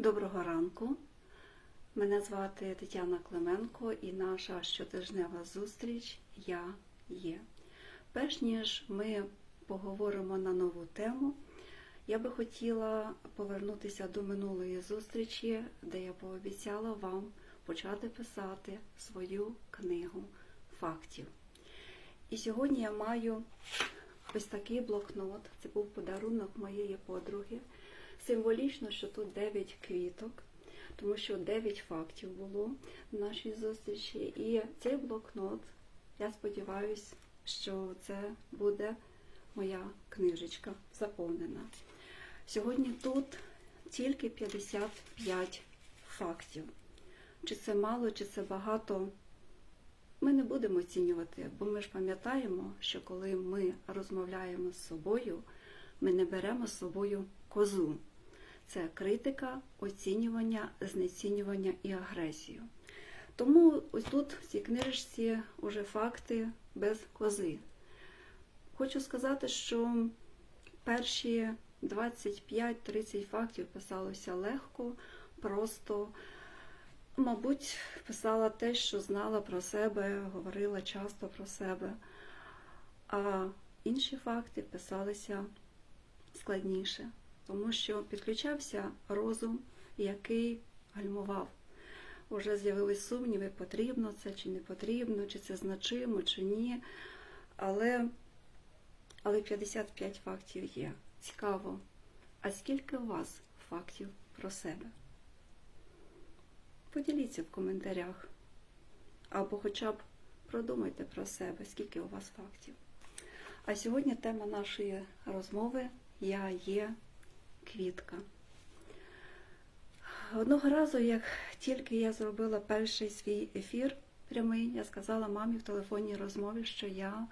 Доброго ранку. Мене звати Тетяна Клименко і наша щотижнева зустріч Я є. Перш ніж ми поговоримо на нову тему, я би хотіла повернутися до минулої зустрічі, де я пообіцяла вам почати писати свою книгу фактів. І сьогодні я маю ось такий блокнот. Це був подарунок моєї подруги. Символічно, що тут 9 квіток, тому що 9 фактів було в нашій зустрічі. І цей блокнот, я сподіваюся, що це буде моя книжечка заповнена. Сьогодні тут тільки 55 фактів. Чи це мало, чи це багато, ми не будемо оцінювати, бо ми ж пам'ятаємо, що коли ми розмовляємо з собою, ми не беремо з собою козу. Це критика, оцінювання, знецінювання і агресію. Тому ось тут в цій книжечці вже факти без кози. Хочу сказати, що перші 25-30 фактів писалося легко, просто, мабуть, писала те, що знала про себе, говорила часто про себе. А інші факти писалися складніше, тому що підключався розум, який гальмував. Уже з'явились сумніви, потрібно це чи не потрібно, чи це значимо, чи ні. Але, але 55 фактів є. Цікаво. А скільки у вас фактів про себе? Поділіться в коментарях. Або хоча б продумайте про себе, скільки у вас фактів. А сьогодні тема нашої розмови Я є квітка. Одного разу, як тільки я зробила перший свій ефір прямий, я сказала мамі в телефонній розмові, що я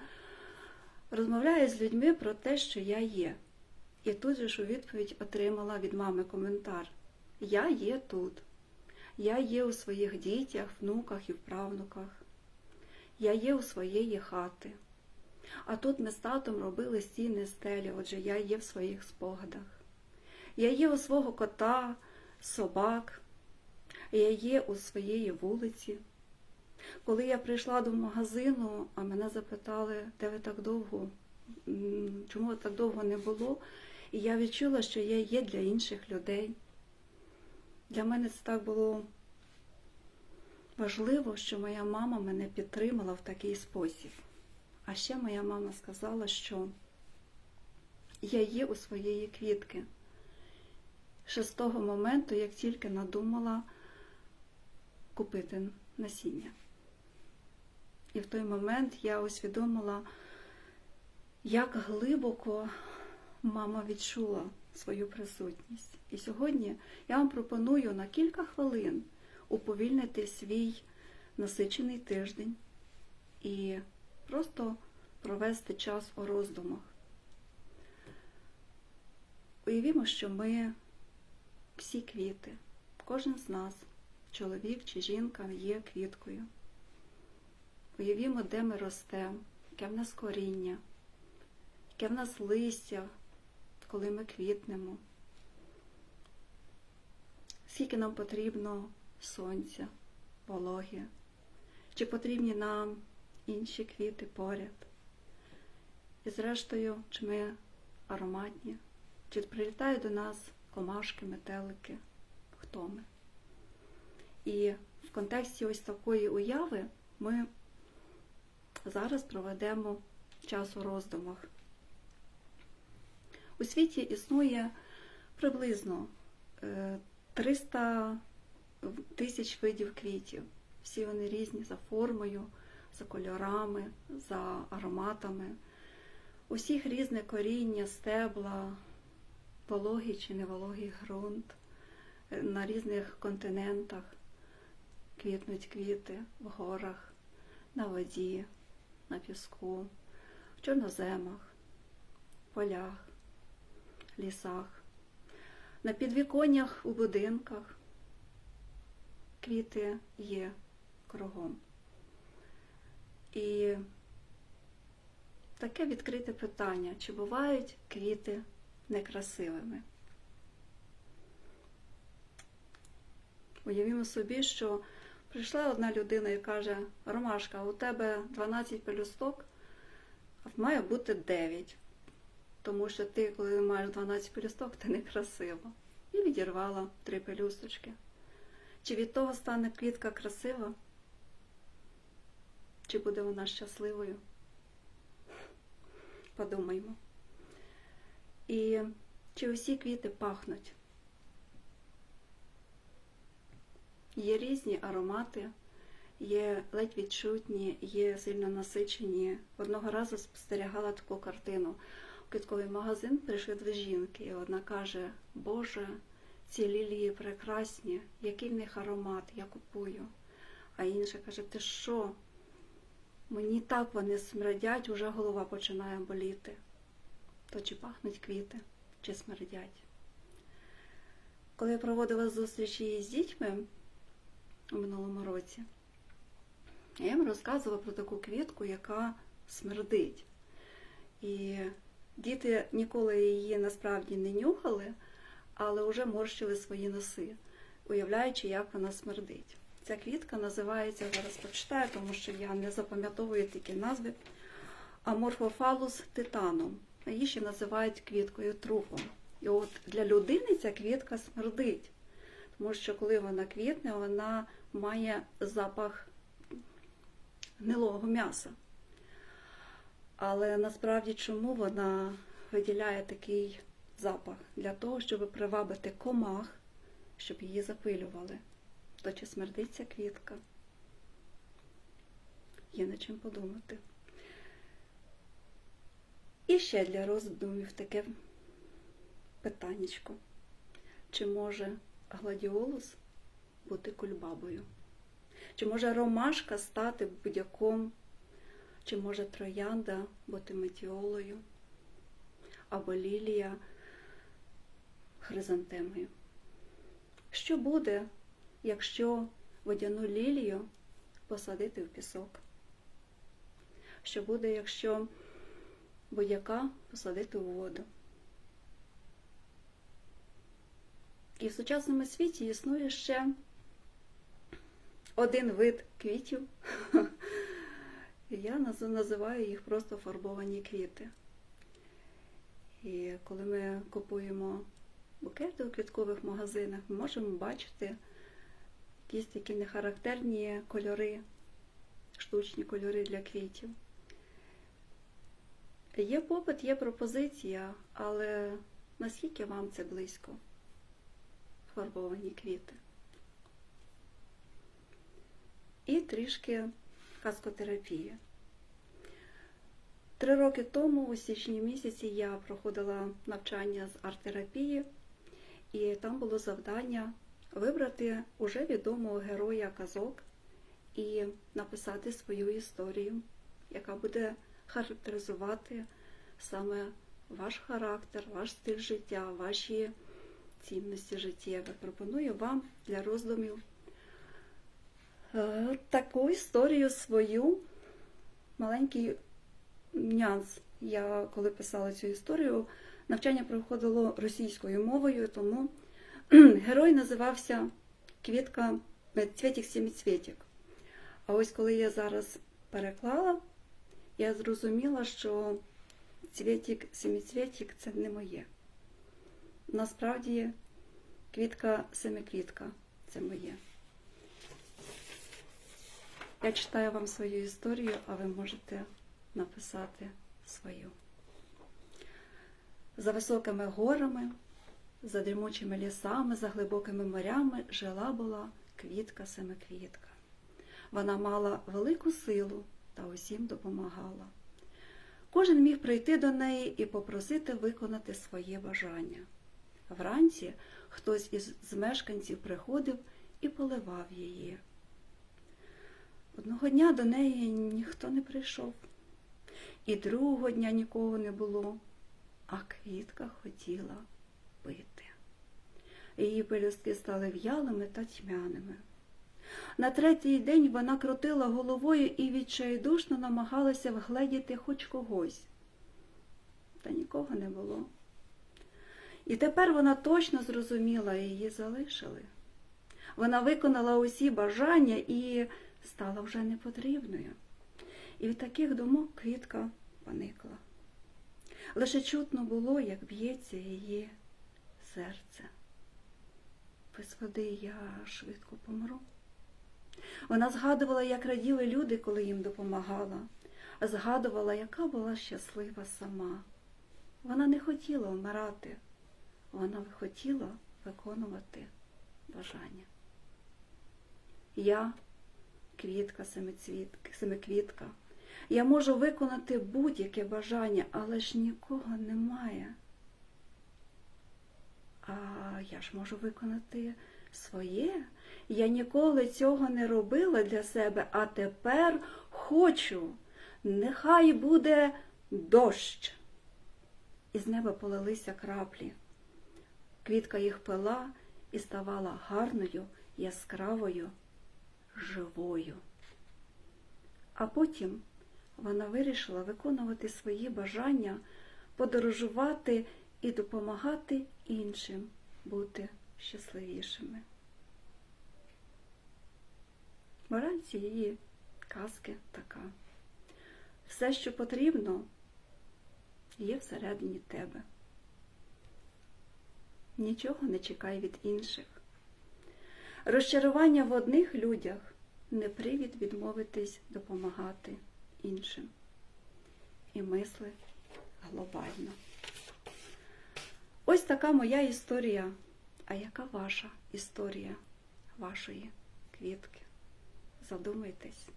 розмовляю з людьми про те, що я є. І тут же ж у відповідь отримала від мами коментар: Я є тут. Я є у своїх дітях, внуках і вправнуках. Я є у своєї хати. А тут ми з татом робили стіни стелі, отже, я є в своїх спогадах. Я є у свого кота, собак, я є у своєї вулиці. Коли я прийшла до магазину, а мене запитали, де ви так довго, чому так довго не було, і я відчула, що я є для інших людей. Для мене це так було важливо, що моя мама мене підтримала в такий спосіб. А ще моя мама сказала, що я є у своєї квітки. Ще моменту, як тільки надумала купити насіння. І в той момент я усвідомила, як глибоко мама відчула свою присутність. І сьогодні я вам пропоную на кілька хвилин уповільнити свій насичений тиждень і просто провести час у роздумах. Уявімо, що ми всі квіти, кожен з нас, чоловік чи жінка, є квіткою. Уявімо, де ми ростемо, яке в нас коріння, яке в нас листя, коли ми квітнемо, скільки нам потрібно сонця, вологи, чи потрібні нам інші квіти поряд. І зрештою, чи ми ароматні, чи прилітають до нас комашки, метелики, хто ми. І в контексті ось такої уяви ми зараз проведемо час у роздумах. У світі існує приблизно 300 тисяч видів квітів. Всі вони різні за формою, за кольорами, за ароматами. Усіх різне коріння, стебла, вологий чи невологий ґрунт. На різних континентах квітнуть квіти в горах, на воді, на піску, в чорноземах, полях, лісах, на підвіконнях у будинках. Квіти є кругом. І таке відкрите питання, чи бувають квіти некрасивими? Уявімо собі, що прийшла одна людина і каже: Ромашка, у тебе 12 пелюсток, а має бути 9. Тому що ти, коли маєш 12 пелюсток, ти некрасива. І відірвала три пелюсточки. Чи від того стане квітка красива? Чи буде вона щасливою? Подумаймо. І чи усі квіти пахнуть? Є різні аромати, є ледь відчутні, є сильно насичені. Одного разу спостерігала таку картину. У квітковий магазин прийшли дві жінки, і одна каже: Боже, ці лілії прекрасні, який в них аромат, я купую. А інша каже, ти що? Мені так вони смердять, уже голова починає боліти. То чи пахнуть квіти, чи смердять. Коли я проводила зустрічі з дітьми у минулому році, я їм розказувала про таку квітку, яка смердить. І діти ніколи її насправді не нюхали, але вже морщили свої носи, уявляючи, як вона смердить. Ця квітка називається, зараз прочитаю, тому що я не запам'ятовую такі назви. Аморфофалус титаном. Її ще називають квіткою трупом. І от для людини ця квітка смердить, тому що коли вона квітне, вона має запах гнилого м'яса. Але насправді чому вона виділяє такий запах? Для того, щоб привабити комах, щоб її запилювали. То чи смердить ця квітка? Є над чим подумати. І ще для роздумів таке питаннячко. Чи може гладіолус бути кульбабою? Чи може ромашка стати будяком? Чи може троянда бути метіолою? Або лілія хризантемою? Що буде, якщо водяну лілію посадити в пісок? Що буде, якщо будь-яка посадити у воду? І в сучасному світі існує ще один вид квітів. Я називаю їх просто фарбовані квіти. І коли ми купуємо букети у квіткових магазинах, ми можемо бачити якісь такі нехарактерні кольори, штучні кольори для квітів. Є попит, є пропозиція, але наскільки вам це близько? Фарбовані квіти. І трішки каскотерапії. Три роки тому, у січні місяці, я проходила навчання з арт-терапії, і там було завдання вибрати уже відомого героя казок і написати свою історію, яка буде характеризувати саме ваш характер, ваш стиль життя, ваші цінності життєві. Пропоную вам для роздумів е, таку історію свою, маленький нюанс. Я коли писала цю історію, навчання проходило російською мовою, тому герой називався Квітка Цвітік Сіміцвітік. А ось коли я зараз переклала, я зрозуміла, що цвітік семіцвітік це не моє. Насправді квітка семиквітка це моє. Я читаю вам свою історію, а ви можете написати свою. За високими горами, за дрімучими лісами, за глибокими морями жила була квітка семиквітка. Вона мала велику силу та усім допомагала. Кожен міг прийти до неї і попросити виконати своє бажання. Вранці хтось із з мешканців приходив і поливав її. Одного дня до неї ніхто не прийшов, і другого дня нікого не було, а квітка хотіла пити. Її пелюстки стали в'ялими та тьмяними. На третій день вона крутила головою і відчайдушно намагалася вгледіти хоч когось. Та нікого не було. І тепер вона точно зрозуміла, її залишили. Вона виконала усі бажання і стала вже непотрібною. І від таких думок квітка поникла. Лише чутно було, як б'ється її серце. Без води я швидко помру. Вона згадувала, як раділи люди, коли їм допомагала, згадувала, яка була щаслива сама. Вона не хотіла вмирати, вона хотіла виконувати бажання. Я квітка семиквітка. Я можу виконати будь-яке бажання, але ж нікого немає. А я ж можу виконати своє. Я ніколи цього не робила для себе, а тепер хочу. Нехай буде дощ. Із неба полилися краплі. Квітка їх пила і ставала гарною, яскравою, живою. А потім вона вирішила виконувати свої бажання, подорожувати і допомагати іншим бути щасливішими. Мораль цієї казки така. Все, що потрібно, є всередині тебе. Нічого не чекай від інших. Розчарування в одних людях не привід відмовитись допомагати іншим. І мисли глобально. Ось така моя історія. А яка ваша історія вашої квітки? Задумайтесь.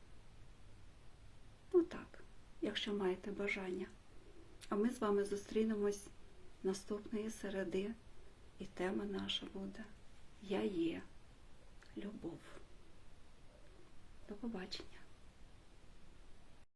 Ну так, якщо маєте бажання. А ми з вами зустрінемось наступної середи, і тема наша буде Я є любов. До побачення.